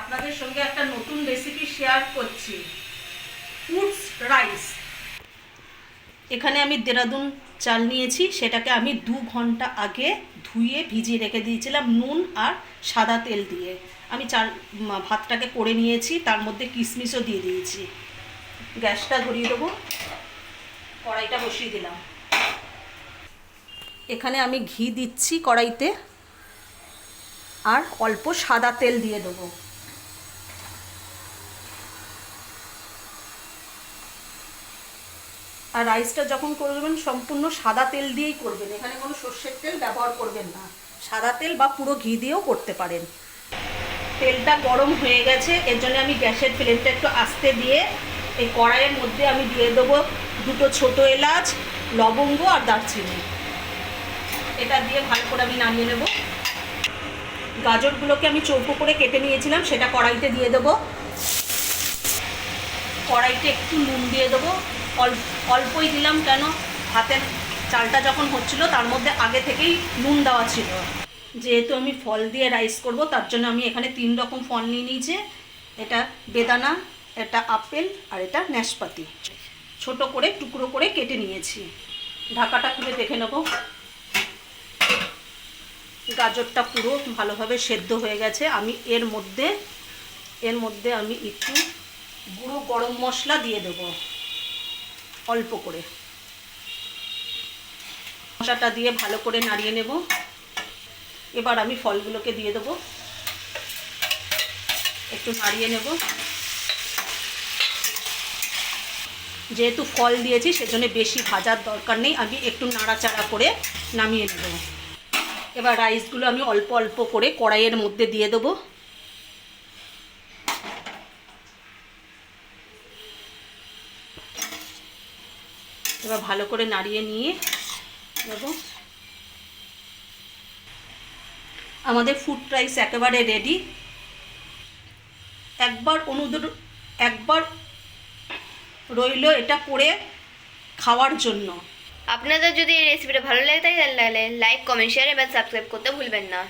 আপনাদের সঙ্গে একটা নতুন রেসিপি শেয়ার করছি। ফুডস রাইস এখানে আমি দেরাদুন চাল নিয়েছি, সেটাকে আমি দু ঘণ্টা আগে ধুয়ে ভিজিয়ে রেখে দিয়েছিলাম নুন আর সাদা তেল দিয়ে। আমি চাল ভাতটাকে করে নিয়েছি, তার মধ্যে কিশমিশও দিয়ে দিয়েছি। গ্যাসটা ধরিয়ে দেবো। কড়াইটা বসিয়ে দিলাম। এখানে আমি ঘি দিচ্ছি কড়াইতে, আর অল্প সাদা তেল দিয়ে দেবো। আর রাইসটা যখন করবেন, সম্পূর্ণ সাদা তেল দিয়েই করবেন। এখানে কোনো সর্ষের তেল ব্যবহার করবেন না। সাদা তেল বা পুরো ঘি দিয়েও করতে পারেন। তেলটা গরম হয়ে গেছে, এর জন্য আমি গ্যাসের ফ্লেমটা একটু আস্তে দিয়ে এই কড়াইয়ের মধ্যে আমি দিয়ে দেবো দুটো ছোট এলাচ, লবঙ্গ আর দারচিনি। এটা দিয়ে ভালো করে আমি নামিয়ে নেব। গাজরগুলোকে আমি চৌকো করে কেটে নিয়েছিলাম, সেটা কড়াইতে দিয়ে দেবো। কড়াইতে একটু নুন দিয়ে দেবো। অল্প, অল্পই দিলাম কেন? ভাতের চালটা যখন হচ্ছিল, তার মধ্যে আগে থেকেই নুন দেওয়া ছিল। যেহেতু আমি ফল দিয়ে রাইস করব, তার জন্য আমি এখানে তিন রকম ফল নিয়ে নিয়েছি। এটা বেদানা, এটা আপেল, আর এটা ন্যাশপাতি ছোট করে, টুকরো করে কেটে নিয়েছি। ঢাকাটা খুলে দেখে নেব। গাজরটা পুরো ভালোভাবে সেদ্ধ হয়ে গেছে। আমি এর মধ্যে এর মধ্যে আমি একটু গুঁড়ো গরম মশলা দিয়ে দেব, অল্প করে। মশলাটা দিয়ে ভালো করে নাড়িয়ে নেব। এবার আমি ফলগুলোকে দিয়ে দেবো। একটু নাড়িয়ে নেব। যেহেতু ফল দিয়েছি, সেজন্য বেশি ভাজার দরকার নেই। আমি একটু নাড়াচাড়া করে নামিয়ে নেব। এবার রাইসগুলো আমি অল্প অল্প করে কড়াইয়ের মধ্যে দিয়ে দেবো। এবার ভালো করে নাড়িয়ে নিয়ে নেব। আমাদের ফুড রাইস একেবারে রেডি একবার অনুদর, একবার রইল এটা করে খাওয়ার জন্য। আপনাদের যদি এই রেসিপিটা ভালো লাগে থাকে, তাহলে লাইক কমেন্ট শেয়ার এবং সাবস্ক্রাইব করতে ভুলবেন না।